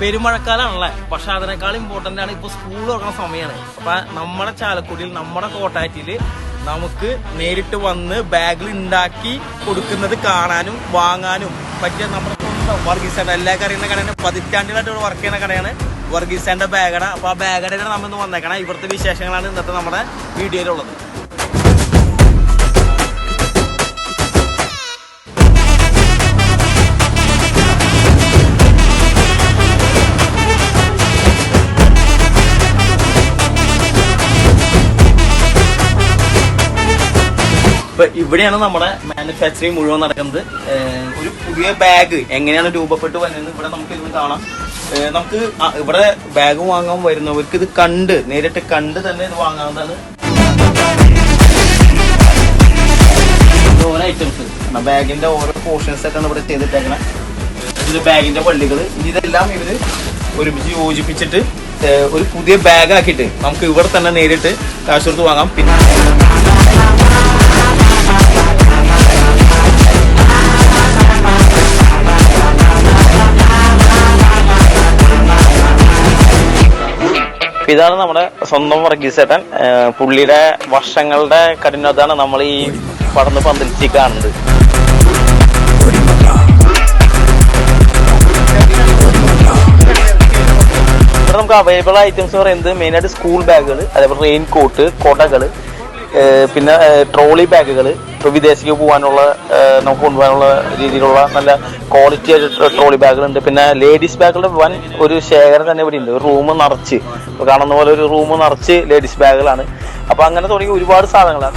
പെരുമഴക്കാലാണല്ലേ? പക്ഷെ അതിനേക്കാൾ ഇമ്പോർട്ടന്റ് ആണ് ഇപ്പൊ സ്കൂൾ തുറക്കുന്ന സമയമാണ് അപ്പൊ നമ്മുടെ ചാലക്കുടിയിൽ നമ്മുടെ കോട്ടാറ്റിയിൽ നമുക്ക് നേരിട്ട് വന്ന് ബാഗിൽ ഉണ്ടാക്കി കൊടുക്കുന്നത് കാണാനും വാങ്ങാനും പറ്റിയ നമ്മുടെ സ്വന്തം വർഗീസാണ് എല്ലാവർക്കും അറിയുന്ന കടയാണ്. പതിറ്റാണ്ടിലായിട്ട് വർക്ക് ചെയ്യുന്ന കടയാണ്. വർഗീസാന്റെ ബാഗാണ് അപ്പൊ ആ ബാഗടയിലാണ് നമ്മൾ ഇന്ന് വന്നേക്കണം. ഇവിടുത്തെ വിശേഷങ്ങളാണ് ഇന്നത്തെ നമ്മുടെ വീഡിയോയിലുള്ളത് ഇപ്പൊ ഇവിടെയാണ് നമ്മുടെ മാനുഫാക്ചറിങ് മുഴുവൻ നടക്കുന്നത്. ഒരു പുതിയ ബാഗ് എങ്ങനെയാണ് രൂപപ്പെട്ടു വരുന്നത് ഇവിടെ നമുക്ക് ഇന്ന് കാണാം. നമുക്ക് ഇവിടെ ബാഗ് വാങ്ങാൻ വരുന്നവർക്ക് ഇത് കണ്ട് നേരിട്ട് കണ്ട് തന്നെ ഇത് വാങ്ങാവുന്നതാണ്. ഓരോ ഐറ്റംസ് ബാഗിന്റെ ഓരോ പോർഷൻസ് ഒക്കെ ഇവിടെ ചെയ്തിട്ടേക്കണ. ഇത് ബാഗിന്റെ പള്ളികൾ ഇതെല്ലാം ഇവർ ഒരുമിച്ച് യോജിപ്പിച്ചിട്ട് ഒരു പുതിയ ബാഗ് ആക്കിയിട്ട് നമുക്ക് ഇവിടെ തന്നെ നേരിട്ട് കാശ് കൊടുത്ത് വാങ്ങാം. പിന്നെ ഇതാണ് നമ്മുടെ സ്വന്തം വർഗീസേട്ടൻ പുള്ളിയുടെ വർഷങ്ങളുടെ കഠിനതാണ് നമ്മൾ ഈ പടന്ന് പന്തലിച്ച് കാണുന്നത് നമുക്ക് അവൈലബിൾ ഐറ്റംസ് പറയുന്നത് മെയിനായിട്ട് സ്കൂൾ ബാഗുകൾ അതേപോലെ റെയിൻ കോട്ട് കൊടകൾ പിന്നെ ട്രോളി ബാഗുകൾ ഇപ്പോൾ വിദേശത്തേക്ക് പോകാനുള്ള നമുക്ക് കൊണ്ടുപോകാനുള്ള രീതിയിലുള്ള നല്ല ക്വാളിറ്റി ആയിട്ട് ട്രോളി ബാഗുകളുണ്ട്. പിന്നെ ലേഡീസ് ബാഗുകളുടെ വൻ ഒരു ശേഖരം തന്നെ ഇവിടെ ഉണ്ട് റൂം നിറച്ച്. കാണുന്ന പോലെ ഒരു റൂം നിറച്ച് ലേഡീസ് ബാഗുകളാണ്. അപ്പോൾ അങ്ങനെ തുടങ്ങി ഒരുപാട് സാധനങ്ങളാണ്.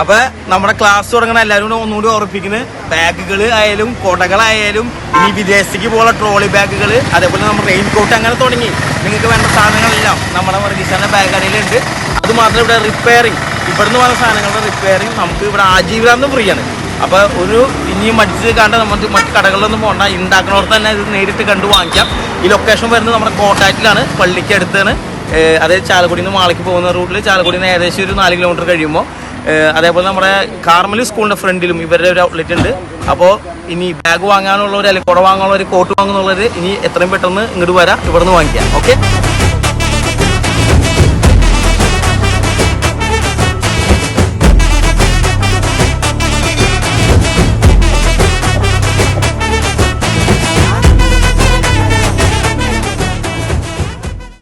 അപ്പൊ നമ്മുടെ ക്ലാസ് തുടങ്ങുന്ന എല്ലാവരും കൂടെ ഒന്നുകൂടി ഓർപ്പിക്കുന്നത് ബാഗുകൾ ആയാലും കൊടകളായാലും ഇനി വിദേശത്തേക്ക് പോകുന്ന ട്രോളി ബാഗുകൾ അതേപോലെ നമ്മുടെ റെയിൻ കോട്ട് അങ്ങനെ തുടങ്ങി. നിങ്ങൾക്ക് വേണ്ട സാധനങ്ങളെല്ലാം നമ്മുടെ വർഗീസാന്റെ ബാഗ് കടയിലുണ്ട് അത് മാത്രം ഇവിടെ റിപ്പയറിങ് ഇവിടുന്ന് വന്ന സാധനങ്ങളുടെ റിപ്പയറിങ് നമുക്ക് ഇവിടെ ആജീവനാന്തം ഫ്രീ ആണ് അപ്പൊ ഒരു ഇനിയും മടിച്ച് കണ്ട് നമുക്ക് മറ്റു കടകളിലൊന്നും പോകണ്ട ഉണ്ടാക്കണവർക്ക് തന്നെ ഇത് നേരിട്ട് കണ്ടു വാങ്ങിക്കാം. ഈ ലൊക്കേഷൻ വരുന്നത് നമ്മുടെ കോട്ടാറ്റിലാണ് പള്ളിക്ക് അടുത്താണ് അതായത് ചാലക്കുടിയിൽ നിന്ന് മാളിക്ക് പോകുന്ന റൂട്ടിൽ ചാലക്കുടിയിൽ നിന്ന് ഏകദേശം ഒരു നാല് കിലോമീറ്റർ കഴിയുമ്പോൾ അതേപോലെ നമ്മുടെ കാർമലി സ്കൂളിന്റെ ഫ്രണ്ടിലും ഇവരുടെ ഒരു ഔട്ട്ലെറ്റ് ഉണ്ട്. അപ്പോൾ ഇനി ബാഗ് വാങ്ങാനുള്ളവർ അല്ലെങ്കിൽ കുട വാങ്ങാനുള്ളവർ കോട്ട് വാങ്ങുന്നുള്ളവർ ഇനി എത്രയും പെട്ടെന്ന് ഇങ്ങോട്ട് വരാം. ഇവിടെ നിന്ന് വാങ്ങിക്കാം. ഓക്കെ